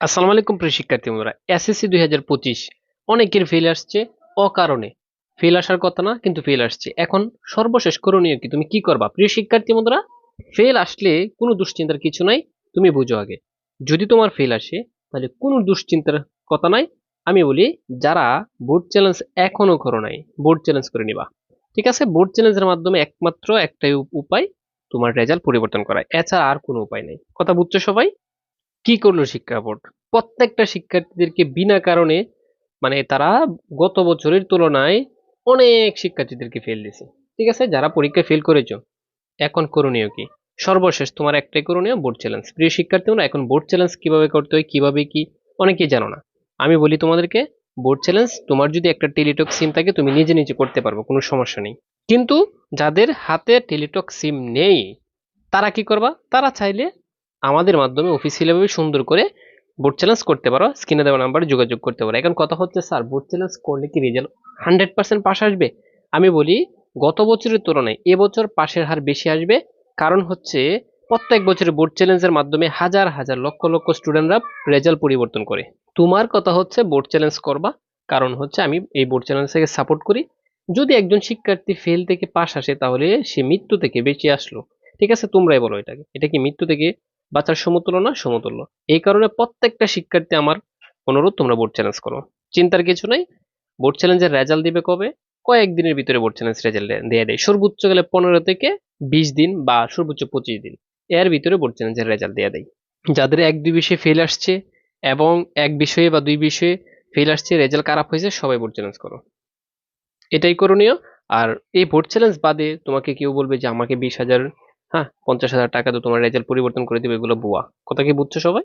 আসসালামু আলাইকুম প্রিয় শিক্ষার্থী বন্ধুরা, এসএসসি দুই হাজার পঁচিশ, অনেকের ফেল আসছে অকারণে। ফেল আসার কথা না, কিন্তু ফেল আসছে। এখন সর্বশেষ করণীয় কি? তুমি কি করবা? প্রিয় শিক্ষার্থী বন্ধুরা ফেল আসলে কোনো দুশ্চিন্তার কিছু নাই, তুমি বুঝো আগে। যদি তোমার ফেল আসে, তাহলে কোনো দুশ্চিন্তার কথা নাই। আমি বলি, যারা বোর্ড চ্যালেঞ্জ এখনও করো নাই বোর্ড চ্যালেঞ্জ করে নিবা। ঠিক আছে? বোর্ড চ্যালেঞ্জের মাধ্যমে একমাত্র একটাই উপায় তোমার রেজাল্ট পরিবর্তন করা। এছাড়া আর কোনো উপায় নেই। কথা বুঝছ সবাই? কি করল শিক্ষা বোর্ড? প্রত্যেকটা শিক্ষার্থীদেরকে বিনা কারণে মানে তারা গত বছরের তুলনায় অনেক শিক্ষার্থীদেরকে ফেল দিছে ঠিক আছে? যারা পরীক্ষায় ফেল করেছ। এখন করণীয় কি? সর্বশেষ তোমার একটাই করণীয় বোর্ড চ্যালেঞ্জ প্রিয় শিক্ষার্থী না এখন বোর্ড চ্যালেঞ্জ কীভাবে করতে হয়, কীভাবে কি? অনেকেই জানো না। আমি বলি তোমাদেরকে বোর্ড চ্যালেঞ্জ তোমার যদি একটা টেলিটক সিম থাকে, তুমি নিজে নিজে করতে পারব, কোনো সমস্যা নেই। কিন্তু যাদের হাতে টেলিটক সিম নেই, তারা কি করবা? তারা চাইলে আমাদের মাধ্যমে অফিসিয়ালিভাবে সুন্দর করে বোর্ড চ্যালেঞ্জ করতে পারো স্ক্রিনে দেওয়া নাম্বারে যোগাযোগ করতে পারো। এখন কথা হচ্ছে, স্যার বোর্ড চ্যালেঞ্জ করলে কি রেজাল্ট হান্ড্রেড পার্সেন্ট পাস আসবে? আমি বলি, গত বছরের তুলনায় এবছর পাশের হার বেশি আসবে। কারণ হচ্ছে, প্রত্যেক বছরে বোর্ড চ্যালেঞ্জের মাধ্যমে হাজার হাজার, লক্ষ লক্ষ স্টুডেন্টরা রেজাল্ট পরিবর্তন করে। তোমার কথা হচ্ছে বোর্ড চ্যালেঞ্জ করবা। কারণ হচ্ছে, আমি এই বোর্ড চ্যালেঞ্জ থেকে সাপোর্ট করি। যদি একজন শিক্ষার্থী ফেল থেকে পাশ আসে, তাহলে সে মৃত্যু থেকে বেঁচে আসলো। ঠিক আছে, তোমরাই বলো এটাকে। এটা কি মৃত্যু থেকে বাচ্চার সমতুল্য না সমতুল্য। এই কারণে প্রত্যেকটা শিক্ষার্থী আমার অনুরোধ, তোমরা বোর্ড চ্যালেঞ্জ করো। চিন্তার কিছু নাই। বোর্ড চ্যালেঞ্জের রেজাল্ট দিবে কবে? কয়েকদিনের ভিতরে বোর্ড চ্যালেঞ্জ রেজাল্ট দিয়ে দেয়। সর্বোচ্চ গেলে পনেরো থেকে বিশ দিন বা সর্বোচ্চ পঁচিশ দিন। এর ভিতরে বোর্ড চ্যালেঞ্জের রেজাল্ট দিয়ে দেয়। যাদের এক, দুই বিষয়ে ফেল আসছে এবং এক বিষয়ে বা দুই বিষয়ে ফেল আসছে রেজাল্ট খারাপ হয়েছে, সবাই বোর্ড চ্যালেঞ্জ করো। এটাই করণীয়। আর এই বোর্ড চ্যালেঞ্জ বাদে তোমাকে কেউ বলবে যে, আমাকে বিশ হাজার হ্যাঁ পঞ্চাশ হাজার টাকা তো তোমার রেজাল্ট পরিবর্তন করে দিবে এগুলো বুয়া। কথা কি বুঝছ সবাই?